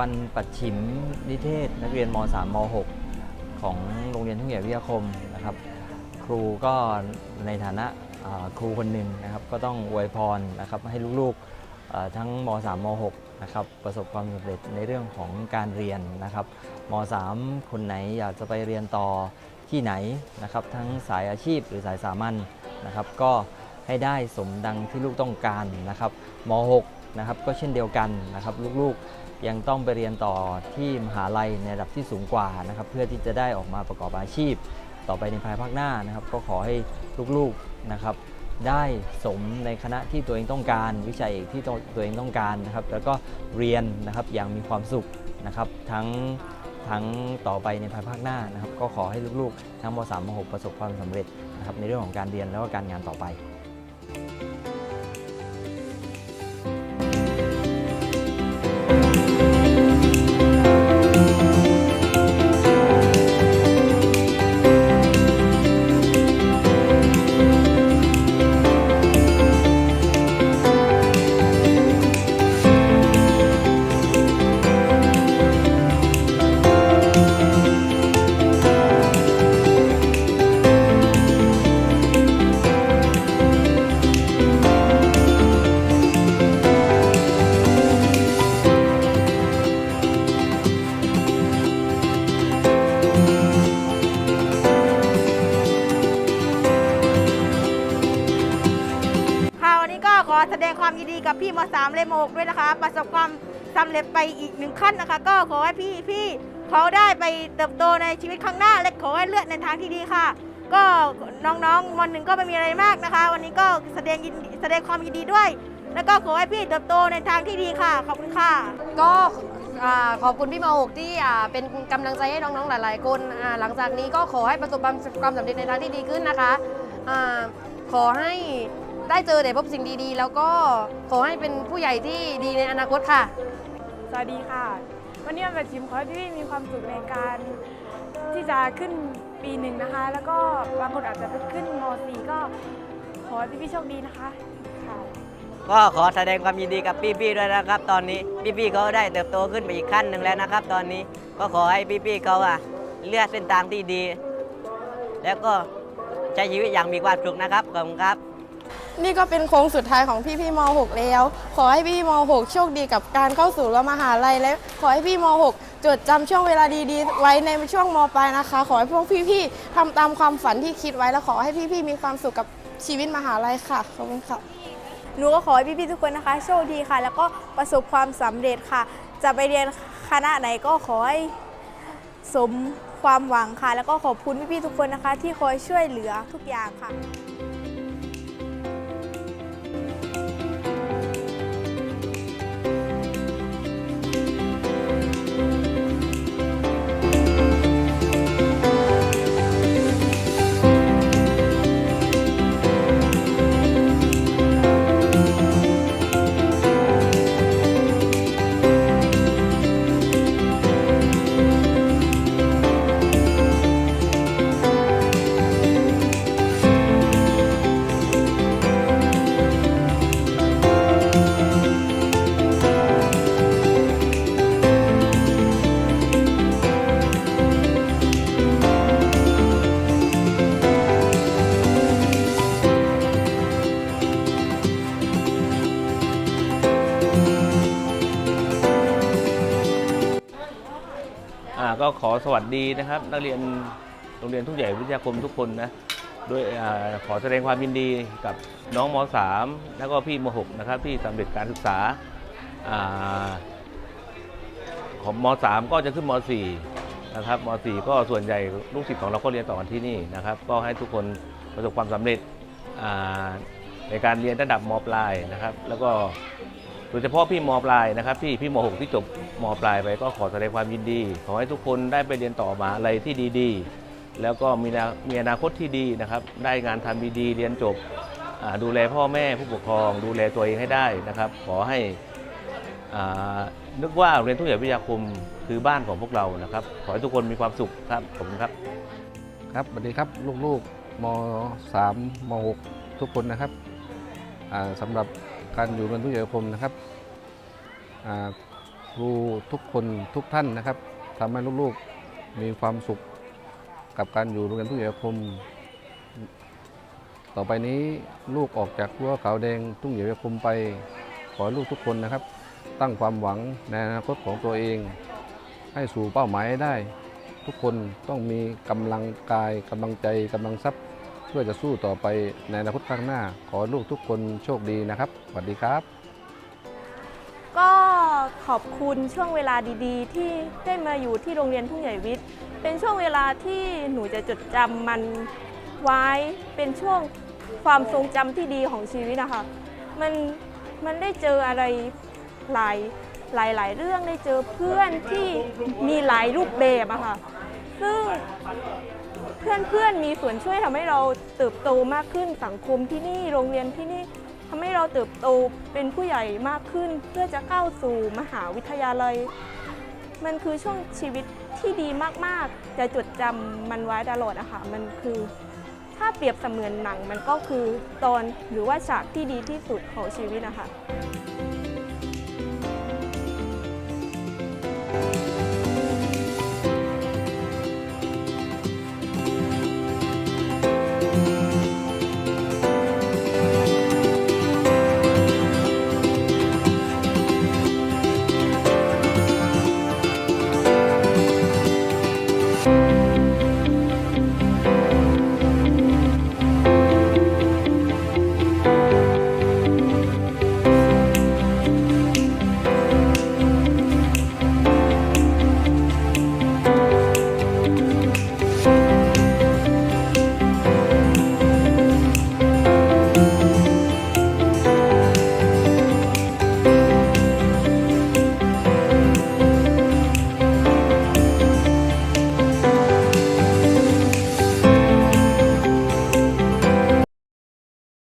วันปัดฉิมนิเทศ นักเรียนม .3 ม .6 ของโรงเรียนทุ่งใหญ่วิทยาคมนะครับ ครูก็ในฐานะครูคนหนึ่งนะครับ ก็ต้องอวยพรนะครับให้ลูกๆทั้งม .3 ม .6 นะครับประสบความสำเร็จในเรื่องของการเรียนนะครับม .3 คนไหนอยากจะไปเรียนต่อที่ไหนนะครับ ทั้งสายอาชีพหรือสายสามัญนะครับ ก็ให้ได้สมดังที่ลูกต้องการนะครับม .6 นะครับก็เช่นเดียวกันนะครับ ลูกๆ ยังต้องไปเรียนต่อที่มหาลัยในระดับที่สูงกว่านะครับ เพื่อที่จะได้ออกมาประกอบอาชีพ ต่อไปในภายภาคหน้านะครับ ก็ขอให้ลูกๆนะครับ ได้สมในคณะที่ตัวเองต้องการ วิชาเอกที่ตัวเองต้องการนะครับ แล้วก็เรียนนะครับอย่างมีความสุขนะครับ ทั้งทั้งต่อไปในภายภาคหน้านะครับ ก็ขอให้ลูกๆ ทั้งม .3 ม .6 ประสบความสำเร็จนะครับในเรื่องของการเรียนแล้วก็การงานต่อไป แสดงความยินดีกับพี่ม .3 เลม6ด้วยนะคะ ประสบความสำเร็จไปอีกหนึ่งขั้นนะคะ ก็ขอให้พี่พี่เขาได้ไปเติบโตในชีวิตข้างหน้า และขอให้เลือกในทางที่ดีค่ะ ก็น้องๆวันหนึ่งก็ไม่มีอะไรมากนะคะ วันนี้ก็แสดงแสดงความยินดีด้วย แล้วก็ขอให้พี่เติบโตในทางที่ดีค่ะขอบคุณค่ะ ก็อขอบคุณพี่มหกที่เป็นกำลังใจให้น้องๆหลาย ๆ คนหลังจากนี้ก็ขอให้ประสบความสำเร็จในทางที่ดีขึ้นนะคะอาขอให้ ได้เจอแต่พบสิ่งดีๆ แล้วก็ขอให้เป็นผู้ใหญ่ที่ดีในอนาคตค่ะ สวัสดีค่ะ วันนี้วันประชิมขอให้พี่มีความสุขในการที่จะขึ้นปีหนึ่งนะคะ แล้วก็บางคนอาจจะไปขึ้นม .4 ก็ขอให้พี่ๆโชคดีนะคะค่ะก็ขอแสดงความยินดีกับพี่ๆด้วยนะครับ ตอนนี้พี่ๆเขาได้เติบโตขึ้นไปอีกขั้นหนึ่งแล้วนะครับ ตอนนี้ก็ขอให้พี่ๆเขาอะเลือกเส้นทางที่ดี แล้วก็ใช้ชีวิตอย่างมีความสุขนะครับขอบคุณครับ นี่ก็เป็นโค้งสุดท้ายของพี่พี่ม .6 แล้ว ขอให้พี่ม .6 โชคดีกับการเข้าสู่ระมหาลัยและขอให้พี่ม .6 จดจำช่วงเวลาดีๆ ไว้ในช่วงมปลายนะคะ ขอให้พวกพี่ๆทำตามความฝันที่คิดไว้แล้วขอให้พี่ๆมีความสุขกับชีวิตมหาลัยค่ะขอบคุณค่ะหนูก็ขอให้พี่ๆทุกคนนะคะ โชคดีค่ะ แล้วก็ประสบความสำเร็จค่ะ จะไปเรียนคณะไหนก็ขอให้สมความหวังค่ะ แล้วก็ขอบคุณพี่ๆทุกคนนะคะ ที่คอยช่วยเหลือทุกอย่างค่ะ ก็ขอสวัสดีนะครับ นักเรียนโรงเรียนทุ่งใหญ่วิทยาคมทุกคนนะด้วยอขอแสดงความยินดีกับน้องม .3 แล้วก็พี่ม .6 นะครับที่สำเร็จการศึกษาอของม .3 ก็จะขึ้นม .4 นะครับม .4 ก็ส่วนใหญ่ลูกศิษย์ของเราก็เรียนต่อกันที่นี่นะครับ ก็ให้ทุกคนประสบความสำเร็จในการเรียนระดับมปลายนะครับ แล้วก็ โดยเฉพาะพี่มปลายนะครับพี่พี่ม .6 ที่จบมปลายไปก็ขอแสดงความยินดี ขอให้ทุกคนได้ไปเรียนต่อมหาอะไรที่ดีๆ แล้วก็มีนามีอนาคตที่ดีนะครับ ได้งานทำดีๆเรียนจบดูแลพ่อแม่ผู้ปกครอง ดูแลตัวเองให้ได้นะครับ ขอให้นึกว่าเรียนทุ่งใหญ่วิทยาคมคือบ้านของพวกเรานะครับ ขอให้ทุกคนมีความสุขครับขอบคุณครับครับสวัสดีครับลูกๆม 3 ม 6 ทุกคนนะครับอ่าสำหรับ การอยู่เรียนทุกอย่างคมนะครับครูทุกคนทุกท่านนะครับทำให้ลูกๆมีความสุขกับการอยู่โรงเรียนทุ่งใหญ่วิทยาคม ต่อไปนี้ลูกออกจากรั้วขาวแดงทุ่งใหญ่วิทยาคมไป ขอลูกทุกคนนะครับ ตั้งความหวังในอนาคตของตัวเอง ให้สู่เป้าหมายได้ ทุกคนต้องมีกำลังกายกำลังใจกำลังทรัพย์ เพื่อจะสู้ต่อไปในอนาคตข้างหน้า ขอลูกทุกคนโชคดีนะครับ สวัสดีครับ ก็ขอบคุณช่วงเวลาดีๆ ที่ได้มาอยู่ที่โรงเรียนทุ่งใหญ่วิทย์ เป็นช่วงเวลาที่หนูจะจดจำมันไว้เป็นช่วงความทรงจำที่ดีของชีวิตนะคะมันมันได้เจออะไรหลายหลายหลายเรื่องได้เจอเพื่อนที่มีหลายรูปแบบอะค่ะ ซึ่ง เพื่อนเพื่อนๆมีส่วนช่วยทำให้เราเติบโตมากขึ้นสังคมที่นี่โรงเรียนที่นี่ทำให้เราเติบโตเป็นผู้ใหญ่มากขึ้น เพื่อจะก้าวสู่มหาวิทยาลัย มันคือช่วงชีวิตที่ดีมากๆ จะจดจำมันไว้ตลอดอะค่ะมันคือ ถ้าเปรียบเสมือนหนังมันก็คือตอนหรือว่าฉากที่ดีที่สุดของชีวิตนะคะ